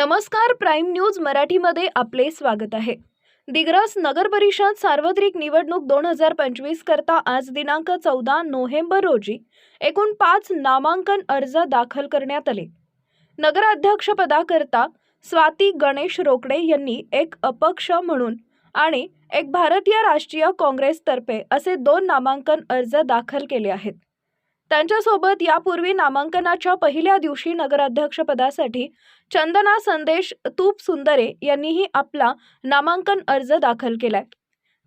नमस्कार prime news मराठीमध्ये आपले स्वागत आहे. दिग्रस नगर परिषद सार्वत्रिक निवडणूक दोन हजार पंचवीस करता आज दिनांक चौदा नोव्हेंबर रोजी एकूण पाच नामांकन अर्ज दाखल करण्यात आले. नगराध्यक्षपदाकरता स्वाती गणेश रोकडे यांनी एक अपक्ष म्हणून आणि एक भारतीय राष्ट्रीय काँग्रेसतर्फे असे दोन नामांकन अर्ज दाखल केले आहेत. त्यांच्यासोबत यापूर्वी नामांकनाच्या पहिल्या दिवशी नगराध्यक्षपदासाठी चंदना संदेश तूप सुंदरे यांनीही आपला नामांकन अर्ज दाखल केलाय.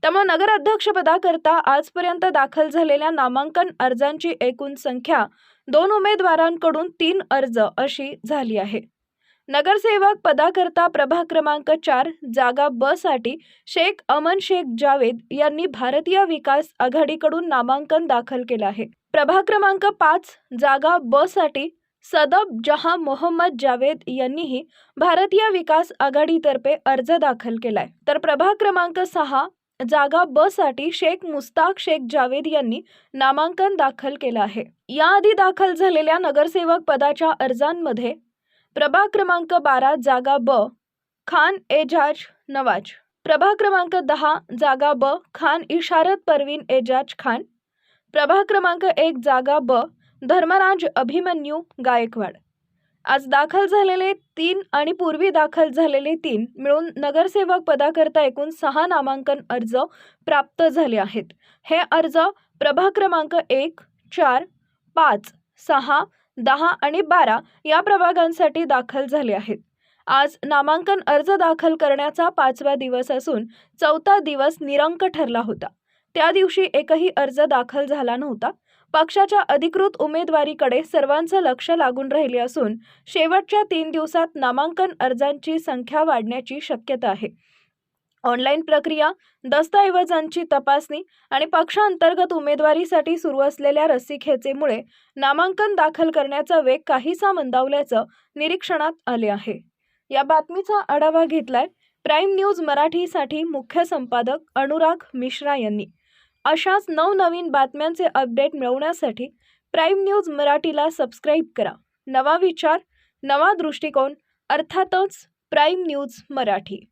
त्यामुळे नगराध्यक्षपदाकरता आजपर्यंत दाखल झालेल्या नामांकन अर्जांची एकूण संख्या दोन उमेदवारांकडून तीन अर्ज अशी झाली आहे. नगरसेवक पदाकरता प्रभाग क्रमांक चार जागा ब साठी शेख अमन शेख जावेद यांनी भारतीय विकास आघाडीकडून नामांकन दाखल केलं आहे. प्रभाग क्रमांक पाच जागा ब साठी सदब जहां मोहम्मद जावेद यांनीही भारतीय विकास आघाडीतर्फे अर्ज दाखल केलाय. तर प्रभाग क्रमांक सहा जागा ब साठी शेख मुस्ताक शेख जावेद यांनी नामांकन दाखल केलं आहे. याआधी दाखल झालेल्या नगरसेवक पदाच्या अर्जांमध्ये प्रभाग क्रमांक बारा जागा ब खान एजाज नवाज. प्रभाग क्रमांक दहा जागा ब खान इशारत परवीन एजाज खान. प्रभाग क्रमांक एक जागा ब धर्मराज अभिमन्यू गायकवाड. आज दाखल झालेले तीन आणि पूर्वी दाखल झालेले तीन मिळून नगरसेवक पदाकरता एकूण सहा नामांकन अर्ज प्राप्त झाले आहेत. हे अर्ज प्रभाग क्रमांक एक चार पाच सहा दहा आणि बारा या प्रभागांसाठी दाखल झाले आहेत. आज नामांकन अर्ज दाखल करण्याचा पाचवा दिवस असून चौथा दिवस निरंक ठरला होता. त्या दिवशी एकही अर्ज दाखल झाला नव्हता. पक्षाच्या अधिकृत उमेदवारीकडे सर्वांचं लक्ष लागून राहिले असून शेवटच्या तीन दिवसात नामांकन अर्जांची संख्या वाढण्याची शक्यता आहे. ऑनलाईन प्रक्रिया दस्तऐवजांची तपासणी आणि पक्षांतर्गत उमेदवारीसाठी सुरू असलेल्या रस्सीखेचेमुळे नामांकन दाखल करण्याचा वेग काहीसा मंदावल्याचं निरीक्षणात आले आहे. या बातमीचा आढावा घेतलाय प्राईम न्यूज मराठीसाठी मुख्य संपादक अनुराग मिश्रा यांनी. अशाच नवनवीन बातम्यांचे अपडेट मिळवण्यासाठी प्राईम न्यूज मराठीला सबस्क्राईब करा. नवा विचार नवा दृष्टिकोन अर्थातच प्राईम न्यूज मराठी.